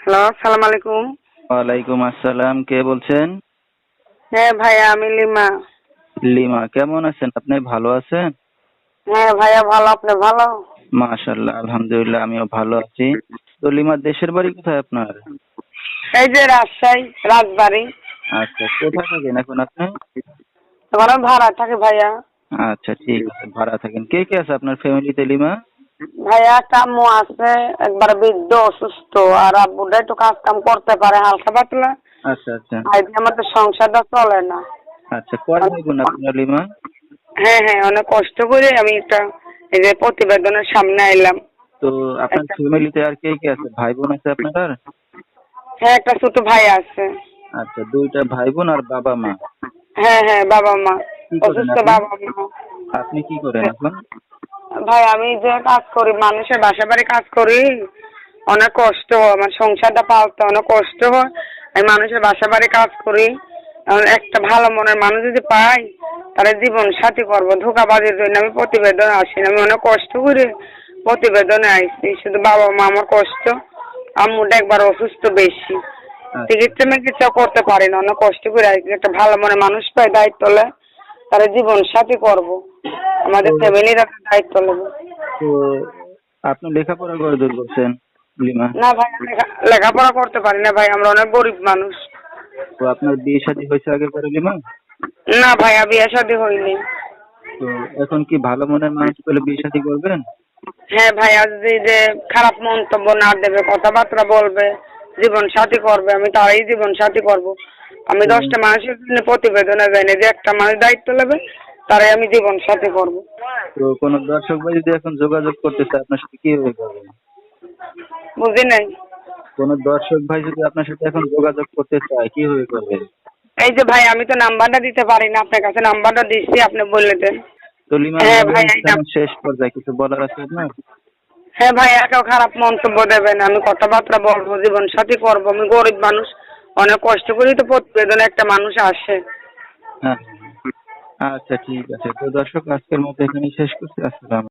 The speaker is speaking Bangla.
হ্যালো সালাম আলাইকুম। ওয়ালাইকুম আসসালাম কে বলছেন? হ্যাঁ ভাইয়া আমি লিমা। লিমা কেমন আছেন? আপনি ভালো আছেন? হ্যাঁ ভাইয়া ভালো। আপনি ভালো? মাশাল্লাহ আলহামদুলিল্লাহ আমিও ভালো আছি। তো লিমা দেশের বাড়ি কোথায় আপনার? এই যে রাজশাহী রাজবাড়ি। আচ্ছা কোথায় থাকেন এখন আপনি? ভাড়া থাকে ভাইয়া। আচ্ছা ঠিক আছে ভাড়া থাকেন। কে কে আছে আপনার ফ্যামিলিতে লিমা? ভাইয়া আম্মু আছে একবার বৃদ্ধ অসুস্থ আর আব্বুটা একটু কাজ কাম করতে পারে হালকা পাতলা আচ্ছা আচ্ছা। আর আমাদের সংসারটা চলে না। আচ্ছা কয় ভাই বোন আপনার লিমা? হ্যাঁ হ্যাঁ অনেক কষ্ট করে আমি একটা এই যে প্রতিবেদনের সামনে এলাম তো আপনার ফ্যামিলিতে আর কে কে আছে? ভাই বোন আছে আপনার? হ্যাঁ একটা ছোট ভাই আছে। আচ্ছা দুইটা ভাই বোন আর বাবা মা। হ্যাঁ হ্যাঁ বাবা মা। অসুস্থ বাবা মা। আপনি কি করেন এখন? ভাই আমি যে কাজ করি মানুষের বাসা বাড়ি কাজ করি অনেক কষ্ট হয় আমার সংসারটা পালতে অনেক কষ্ট হয়। আমি মানুষের বাসা বাড়ি কাজ করি একটা ভালো মনের মানুষ যদি পাই তাহলে জীবন সাথী করব ধোকাবাজির জন্য আমি প্রতিবেদন আসি আমি অনেক কষ্ট করে প্রতিবেদনে আইছি শুধু বাবা মা আমার কষ্ট আম্মুটা একবার অসুস্থ বেশি। চিকিৎসা মিকিৎসা করতে পারি না অনেক কষ্ট করে আইছি একটা ভালো মনে মানুষ পাই দায়িত্ব তাহলে জীবন সাথী করব। আমাদের ফ্যামিলির একটা দায়িত্ব নেব। তো আপনি লেখাপড়া করে দূর করছেন লিমা? না ভাই লেখাপড়া করতে পারি না ভাই আমরা অনেক গরিব মানুষ। তো আপনার বিয়ে শাদী হয়েছে আগে করে লিমা? না ভাই বিয়ে শাদী হয়নি। তো এখন কি ভালো মনের মানুষ পেলে বিয়ে শাদী করবেন? হ্যাঁ ভাই আজ যে খারাপ মন্তব্য না দেবে কথাবার্তা বলবে জীবন সাথী করবে আমি তারাই জীবন সাথী করব। আমি দশটা মানুষের জন্য প্রতিবেদনে যাই না যে একটা মানুষ দায়িত্ব নেবে তারাই আমি জীবন সাথী করব। তো কোনো দর্শক ভাই যদি এখন যোগাযোগ করতে চায় আপনার সাথে কীভাবে করবে বুঝি নাই। কোনো দর্শক ভাই যদি আপনার সাথে এখন যোগাযোগ করতে চায় কীভাবে করবে এই যে ভাই আমি তো নাম্বারটা দিতে পারি না আপনার কাছে নাম্বারটা দিচ্ছি আপনি বলে দেন। তো লিমা হ্যাঁ ভাই, শেষ পর্যায়ে কিছু বলার আছে আপনার? হ্যাঁ ভাই কেউ খারাপ মন্তব্য দেবেন আমি কথাবার্তা বলব জীবন সাথী করব আমি গরিব মানুষ। অনেক কষ্ট করেই তো প্রতিবেদনে একটা মানুষ আসে। হ্যাঁ। আচ্ছা ঠিক আছে। তো দর্শক, আজকের মতো এখানেই শেষ করছি। আসসালাম